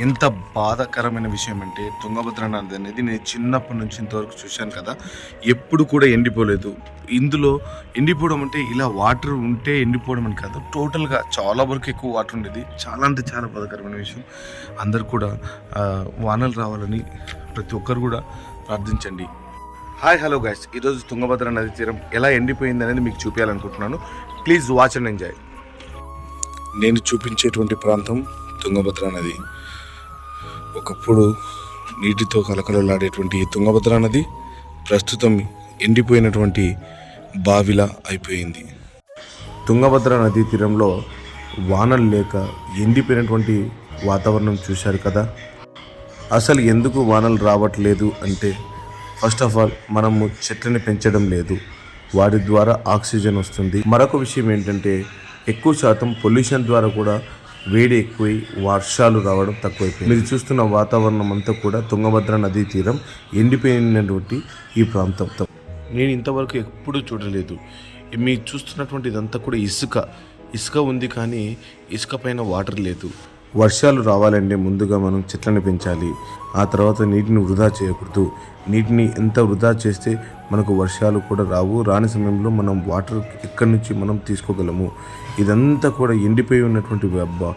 ఎంత బాధాకరమైన విషయం అంటే తుంగభద్ర నది అనేది నేను చిన్నప్పటి నుంచి ఇంతవరకు చూశాను కదా. ఎప్పుడు కూడా ఎండిపోలేదు. ఇందులో ఎండిపోవడం అంటే ఇలా వాటర్ ఉంటే ఎండిపోవడం అని కాదు. టోటల్గా చాలా వరకు ఎక్కువ వాటర్ ఉండేది. చాలా అంటే చాలా బాధాకరమైన విషయం. అందరు కూడా వానలు రావాలని ప్రతి ఒక్కరు కూడా ప్రార్థించండి. హాయ్ హలో గైస్ ఈరోజు తుంగభద్ర నది తీరం ఎలా ఎండిపోయింది అనేది మీకు చూపించాలనుకుంటున్నాను ప్లీజ్ వాచ్ అండ్ ఎంజాయ్ నేను చూపించేటువంటి ప్రాంతం తుంగభద్ర నది. ఒకప్పుడు నీటితో కలకలలాడేటువంటి ఈ తుంగభద్ర నది ప్రస్తుతం ఎండిపోయినటువంటి బావిలా అయిపోయింది. తుంగభద్ర నదీ తీరంలో వానలు లేక ఎండిపోయినటువంటి వాతావరణం చూశారు కదా? అసలు ఎందుకు వానలు రావట్లేదు అంటే ఫస్ట్ ఆఫ్ ఆల్ మనము చెట్లను పెంచడం లేదు. వాటి ద్వారా ఆక్సిజన్ వస్తుంది. మరొక విషయం ఏంటంటే ఎక్కువ శాతం పొల్యూషన్ ద్వారా కూడా వేడి ఎక్కువై వర్షాలు రావడం తక్కువైపోయింది. మీరు చూస్తున్న వాతావరణం అంతా కూడా తుంగభద్ర నదీ తీరం ఎండిపోయినటువంటి ఈ ప్రాంతం. నేను ఇంతవరకు ఎప్పుడూ చూడలేదు. మీరు చూస్తున్నటువంటి ఇదంతా కూడా ఇసుక. ఇసుక ఉంది కానీ ఇసుక పైన వాటర్ లేదు. వర్షాలు రావాలంటే ముందుగా మనం చెట్లను పెంచాలి. ఆ తర్వాత నీటిని వృధా చేయకూడదు. నీటిని ఎంత వృధా చేస్తే మనకు వర్షాలు కూడా రావు. రాని సమయంలో మనం వాటర్ ఎక్కడి నుంచి మనం తీసుకోగలము? ఇదంతా కూడా ఎండిపోయి ఉన్నటువంటి బా-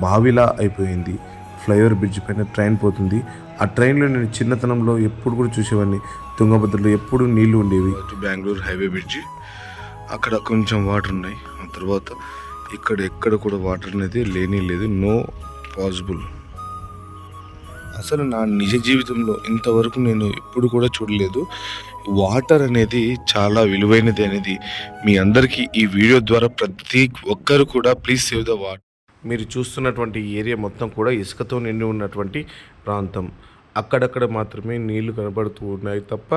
బావిలా అయిపోయింది. ఫ్లైఓవర్ బ్రిడ్జ్ పైన ట్రైన్ పోతుంది. ఆ ట్రైన్లో నేను చిన్నతనంలో ఎప్పుడు కూడా చూసేవాడిని. తుంగభద్రలో ఎప్పుడు నీళ్ళు ఉండేవి. Bengaluru highway bridge. అక్కడ కొంచెం వాటర్ ఉన్నాయి. ఆ తర్వాత ఇక్కడ ఎక్కడ కూడా వాటర్ అనేది లేని లేదు నో పాసిబుల్ అసలు నా నిజ జీవితంలో ఇంతవరకు నేను ఎప్పుడు కూడా చూడలేదు. వాటర్ అనేది చాలా విలువైనది అనేది మీ అందరికీ ఈ వీడియో ద్వారా ప్రతి ఒక్కరు కూడా ప్లీజ్ సేవ్ ద వాటర్ మీరు చూస్తున్నటువంటి ఏరియా మొత్తం కూడా ఇసుకతో నిండి ఉన్నటువంటి ప్రాంతం. అక్కడక్కడ మాత్రమే నీళ్ళు కనబడుతూ ఉన్నాయి తప్ప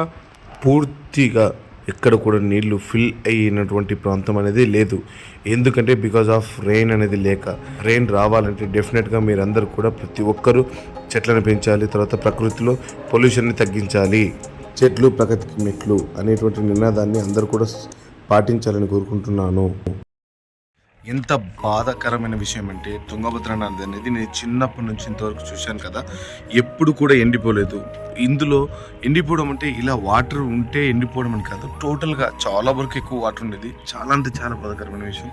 పూర్తిగా ఎక్కడ కూడా నీళ్ళు ఫిల్ అయినటువంటి ప్రాంతం అనేది లేదు. ఎందుకంటే బికాజ్ ఆఫ్ రెయిన్ అనేది లేక రెయిన్ రావాలంటే డెఫినెట్గా మీరందరూ కూడా ప్రతి ఒక్కరూ చెట్లను పెంచాలి తర్వాత ప్రకృతిలో పొల్యూషన్ని తగ్గించాలి. చెట్లు ప్రగతికి మెట్లు అనేటువంటి నినాదాన్ని అందరూ కూడా పాటించాలని కోరుకుంటున్నాను. ఎంత బాధాకరమైన విషయం అంటే తుంగభద్ర నది అనేది నేను చిన్నప్పటి నుంచి ఇంతవరకు చూశాను కదా. ఎప్పుడు కూడా ఎండిపోలేదు. ఇందులో ఎండిపోవడం అంటే ఇలా వాటర్ ఉంటే ఎండిపోవడం అని కాదు టోటల్గా చాలా వరకు ఎక్కువ వాటర్ ఉండేది. చాలా అంటే చాలా బాధాకరమైన విషయం.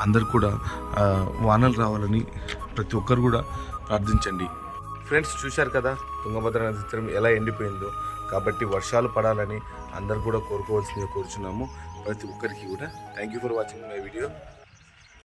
అందరు కూడా వానలు రావాలని ప్రతి ఒక్కరు కూడా ప్రార్థించండి. ఫ్రెండ్స్ చూశారు కదా తుంగభద్ర నది తీరం ఎలా ఎండిపోయిందో. కాబట్టి వర్షాలు పడాలని అందరు కూడా కోరుకోవాల్సిందిగా కోరుచున్నాము. ప్రతి ఒక్కరికి కూడా. Thank you for watching my video